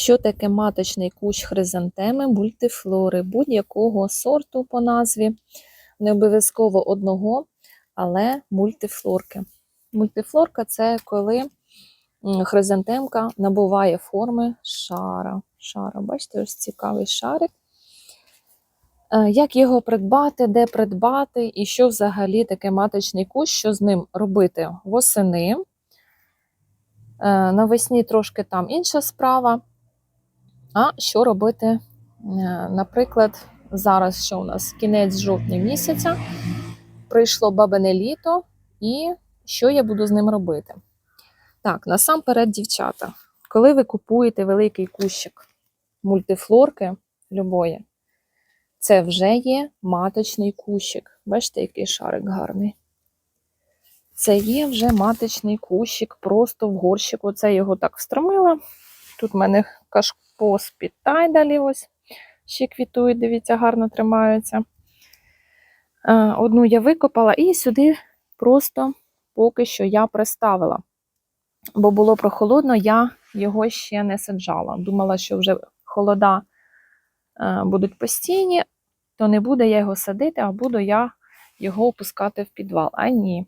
Що таке маточний кущ хризантеми мультифлори будь-якого сорту по назві, не обов'язково одного, але мультифлорки. Мультифлорка це коли хризантемка набуває форми шара. шара. Бачите, ось цікавий шарик. Е, Як його придбати, де придбати, і що взагалі таке маточний кущ, що з ним робити восени. Е, Навесні трошки там інша справа. А що робити, е, наприклад, зараз що у нас кінець жовтня місяця, прийшло бабине літо, і що я буду з ним робити? Так, насамперед, дівчата, коли ви купуєте великий кущик мультифлорки любої, це вже є маточний кущик. Бачите, який шарик гарний. Це є вже маточний кущик, просто в горщику. Це його так встромила. Тут в мене кашпо з підтайдалі ось ще квітують, дивіться, гарно тримаються. Одну я викопала і сюди просто поки що я приставила. Бо було прохолодно, я його ще не саджала. Думала, що вже холода будуть постійні, то не буде я його садити, а буду я його опускати в підвал. А ні.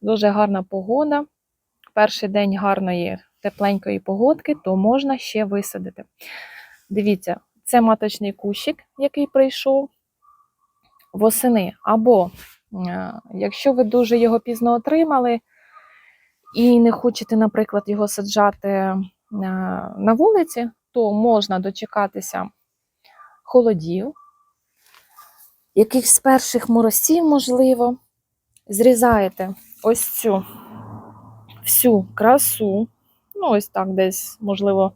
Дуже гарна погода. Перший день гарної тепленької погодки, то можна ще висадити. Дивіться, це маточний кущик, який прийшов восени. Або, е, якщо ви дуже його пізно отримали і не хочете, наприклад, його саджати е, на вулиці, то можна дочекатися холодів, якихось перших морозців, можливо, зрізаєте ось цю всю красу, ну, ось так, десь, можливо,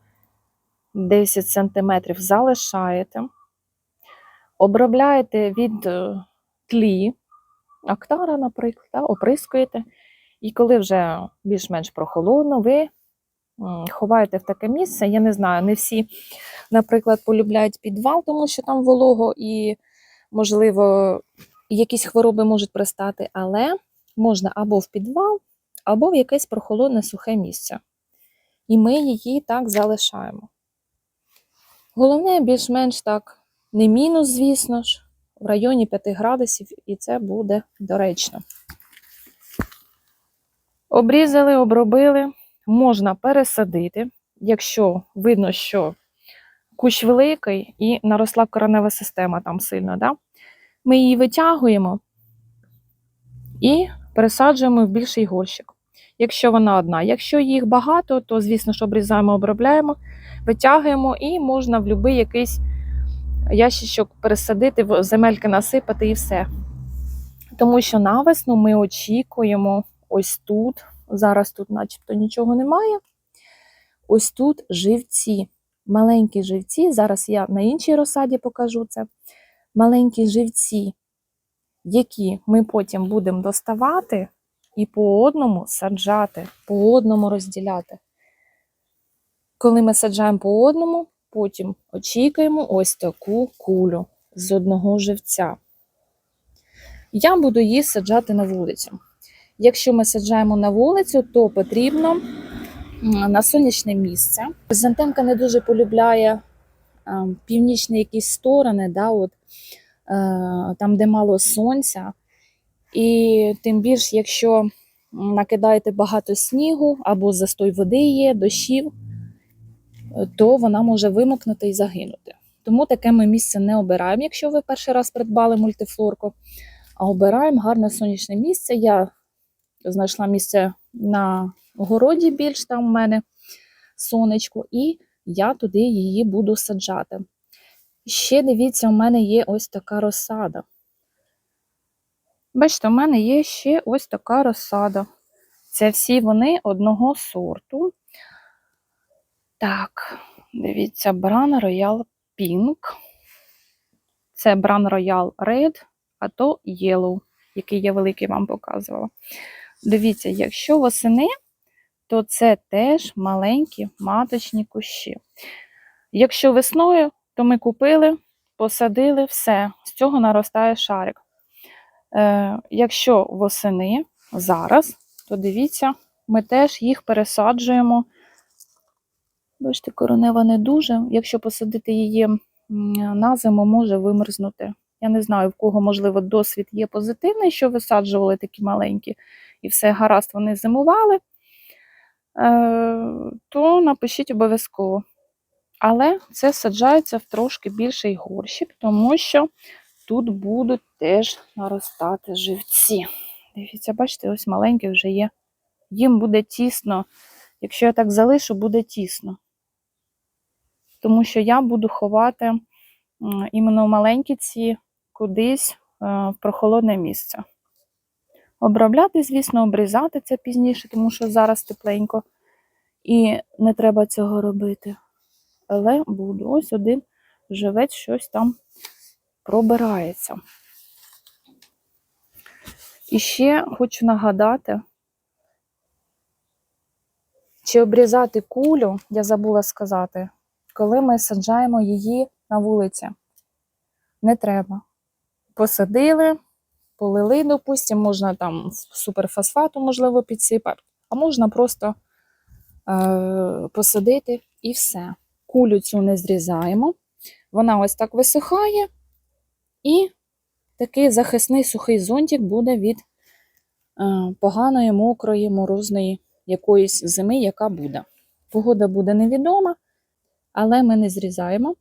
10 сантиметрів залишаєте, обробляєте від е, тлі, актара, наприклад, та, оприскуєте. І коли вже більш-менш прохолодно, ви ховаєте в таке місце. Я не знаю, не всі, наприклад, полюбляють підвал, тому що там волого і, можливо, якісь хвороби можуть пристати, але можна або в підвал, або в якесь прохолодне сухе місце. І ми її так залишаємо. Головне, більш-менш так, не мінус, звісно ж, в районі 5 градусів, і це буде доречно. Обрізали, обробили, можна пересадити, якщо видно, що кущ великий і наросла коренева система там сильно. Да? Ми її витягуємо і пересаджуємо в більший горщик. Якщо вона одна. Якщо їх багато, то, звісно ж, обрізаємо, обробляємо, витягуємо і можна в будь-який якийсь ящичок пересадити, земельки насипати і все. Тому що навесну ми очікуємо ось тут, зараз тут начебто нічого немає. Ось тут живці, маленькі живці. Зараз я на іншій розсаді покажу це. Маленькі живці, які ми потім будемо доставати і по одному саджати, по одному розділяти. Коли ми саджаємо по одному, потім очікуємо ось таку кулю з одного живця. Я буду її саджати на вулицю. Якщо ми саджаємо на вулицю, то потрібно на сонячне місце. Хризантемка не дуже полюбляє північні якісь сторони, да, от, е, там, де мало сонця. І тим більше, якщо накидаєте багато снігу або застой води є, дощів, то вона може вимокнути і загинути. Тому таке ми місце не обираємо, якщо ви перший раз придбали мультифлорку, а обираємо гарне сонячне місце. Я знайшла місце на городі більш там у мене сонечко, і я туди її буду саджати. Ще дивіться, у мене є ось така розсада. Бачите, у мене є ще ось така розсада. Це всі вони одного сорту. Так, дивіться, Бран Royal Pink. Це Бран Royal Red, а то Yellow, який я великий вам показувала. Дивіться, якщо восени, то це теж маленькі маточні кущі. Якщо весною, то ми купили, посадили все, з цього наростає шарик. Е, якщо восени зараз, то дивіться, ми теж їх пересаджуємо Бачите, коронева не дуже. Якщо посадити її на зиму, може вимерзнути. Я не знаю, в кого, можливо, досвід є позитивний, що висаджували такі маленькі, і все гаразд, вони зимували, е, то напишіть обов'язково. Але це саджається в трошки більший горщик, тому що тут будуть теж наростати живці. Дивіться, бачите, ось маленькі вже є. Їм буде тісно. Якщо я так залишу, буде тісно. Тому що я буду ховати іменно маленькі ці кудись е, в прохолодне місце. Обробляти, звісно, обрізати це пізніше, тому що зараз тепленько. І не треба цього робити. Але буду. Ось один живець щось там пробирається. І ще хочу нагадати, чи обрізати кулю, я забула сказати, коли ми саджаємо її на вулиці. Не треба. Посадили, полили, допустимо, можна там суперфосфату, можливо, підсипати, а можна просто е- посадити і все. Кулю цю не зрізаємо. Вона ось так висихає, і такий захисний сухий зонтик буде від е, поганої, мокрої, морозної якоїсь зими, яка буде. Погода буде невідома, але ми не зрізаємо,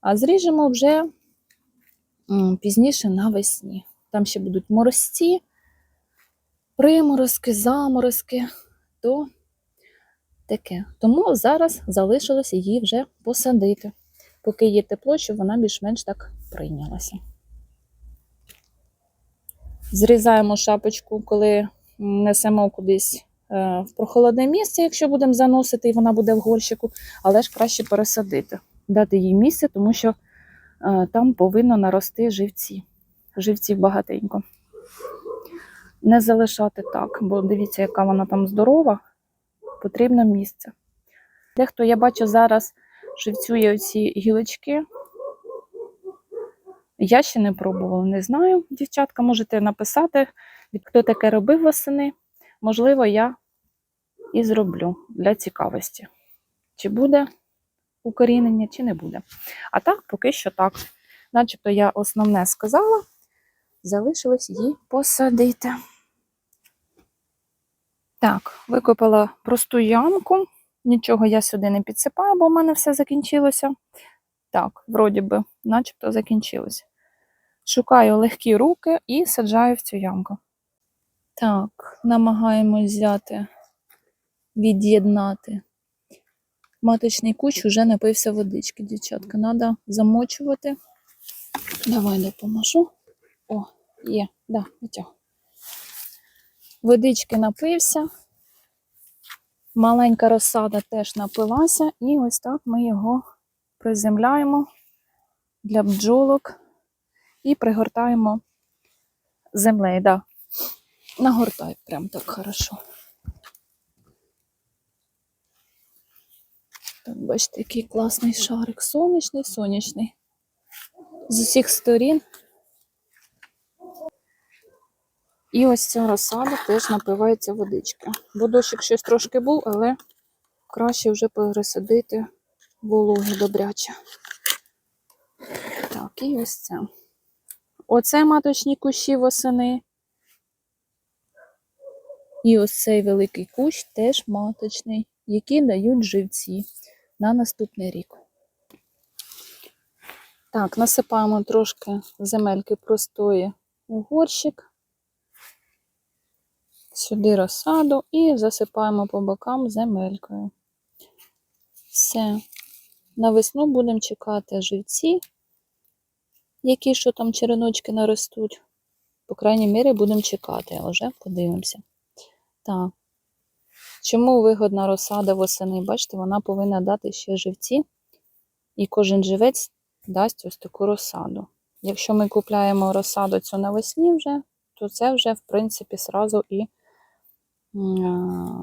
а зріжемо вже пізніше навесні. Там ще будуть морозці, приморозки, заморозки, то таке. Тому зараз залишилося її вже посадити, поки є тепло, щоб вона більш-менш так прийнялася. Зрізаємо шапочку, коли несемо кудись е, в прохолодне місце, якщо будемо заносити, і вона буде в горщику, але ж краще пересадити, дати їй місце, тому що е, там повинно нарости живці. Живців багатенько. Не залишати так, бо дивіться, яка вона там здорова, потрібно місце. Дехто, я бачу, зараз живцює оці гілочки. Я ще не пробувала, не знаю. Дівчатка, можете написати, хто таке робив восени. Можливо, я і зроблю для цікавості. Чи буде укорінення, чи не буде. А так, поки що так. Начебто я основне сказала, залишилось її посадити. Так, викопала просту ямку. Нічого я сюди не підсипаю, бо в мене все закінчилося. Так, вроді би, начебто закінчилося. Шукаю легкі руки і саджаю в цю ямку. Так, намагаємось взяти, від'єднати. Маточний кущ вже напився водички, дівчатка. Треба замочувати. Давай допоможу. О, є, да, витяг. Водички напився. Маленька розсада теж напилася, і ось так ми його приземляємо для бджолок і пригортаємо землею. Да. Нагортай прям так хорошо. Так, бачите, який класний шарик. Сонячний, сонячний. З усіх сторін. І ось ця розсада теж напивається водички. Бо дощик щось трошки був, але краще вже пересадити вологи добряче. Так, і ось це. Оце маточні кущі восени. І ось цей великий кущ теж маточний, які дають живці на наступний рік. Так, насипаємо трошки земельки простої у горщик. Сюди розсаду і засипаємо по бокам земелькою. Все. На весну будемо чекати живці, які що там череночки наростуть. По крайній мірі, будемо чекати, а вже подивимося. Так. Чому вигодна розсада восени? Бачите, вона повинна дати ще живці, і кожен живець дасть ось таку розсаду. Якщо ми купляємо розсаду цю навесні вже, то це вже, в принципі, сразу і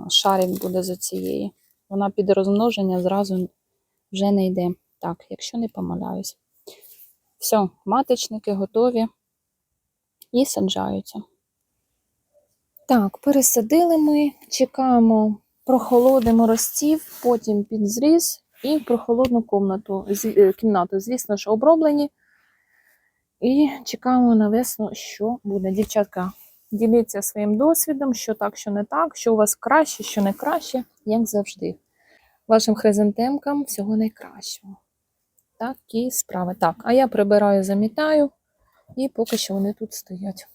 шарик буде з цієї. Вона під розмноження зразу вже не йде. Так, якщо не помиляюсь. Все, маточники готові і саджаються. Так, пересадили ми, чекаємо, прохолодимо розців, потім під зріз. І прохолодну комнату, зі- е, кімнату, звісно ж, оброблені. І чекаємо на весну, що буде. Дівчатка, діліться своїм досвідом, що так, що не так, що у вас краще, що не краще, як завжди. Вашим хризантемкам всього найкращого. Такі справи. Так, а я прибираю, замітаю, і поки що вони тут стоять.